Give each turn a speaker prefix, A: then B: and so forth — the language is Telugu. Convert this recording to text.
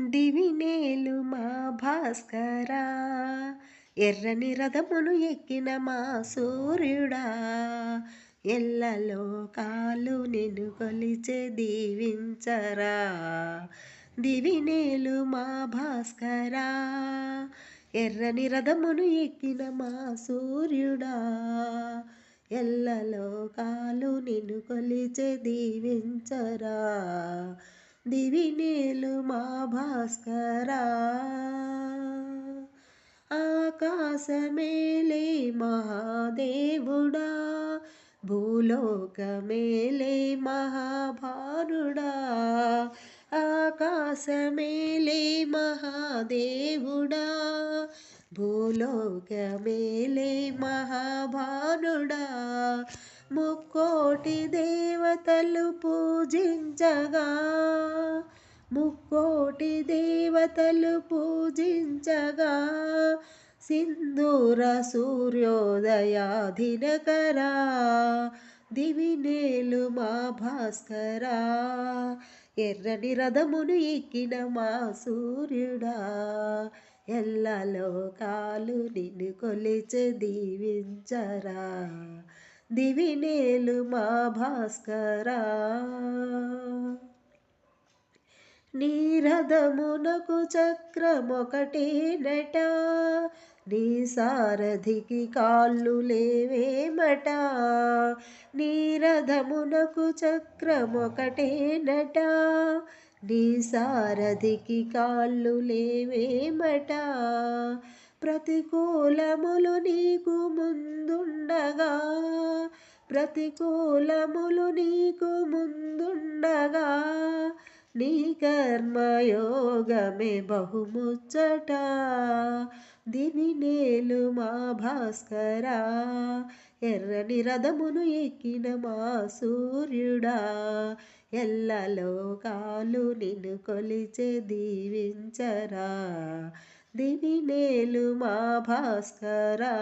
A: దివినేలు మా భాస్కరా. ఎర్రని రథమును ఎక్కిన మా సూర్యుడా. ఎల్లలో కాలు నిన్ను కొలిచే దీవించరా. దివినేలు మా భాస్కరా. ఎర్రని రథమును ఎక్కిన మా సూర్యుడా. ఎల్లలో కాలు నిన్ను కొలిచే దీవించరా. దివినేలు మా భాస్కరా. ఆకాశమేలే మహాదేవుడా భూలోకమేలే మహాభారుడా ఆకాశమేలే మహాదేవుడా భూలోకమేలే మహాభానుడా. ముక్కోటి దేవతలు పూజించగా ముక్కోటి దేవతలు పూజించగా సింధూర సూర్యోదయా దినకరా దివినేలు మా భాస్కరా ఎర్రని రథమును ఎక్కిన మా సూర్యుడా ఎల్లలో కాలు నిన్ను కొలిచి దీవించరా. దివినేలు మా భాస్కరా. నీరథమునకు రథమునకు చక్రమొకటేనట నీ సారథికి కాళ్ళు లేవేమట నీరథమునకు చక్రమొకటే నట నీ సారథికి కాళ్ళు లేవేమట ప్రతికూలములు నీకు ముందుండగా ప్రతికూలములు నీకు ముందుండగా నీ కర్మయోగమే బహుముచ్చట. దివినేలు మా భాస్కరా ఎర్రని రథమును ఎక్కిన మా సూర్యుడా. ఎల్లలో కాలు నిన్ను కొలిచే దీవించరా. దివినేలు మా భాస్కరా.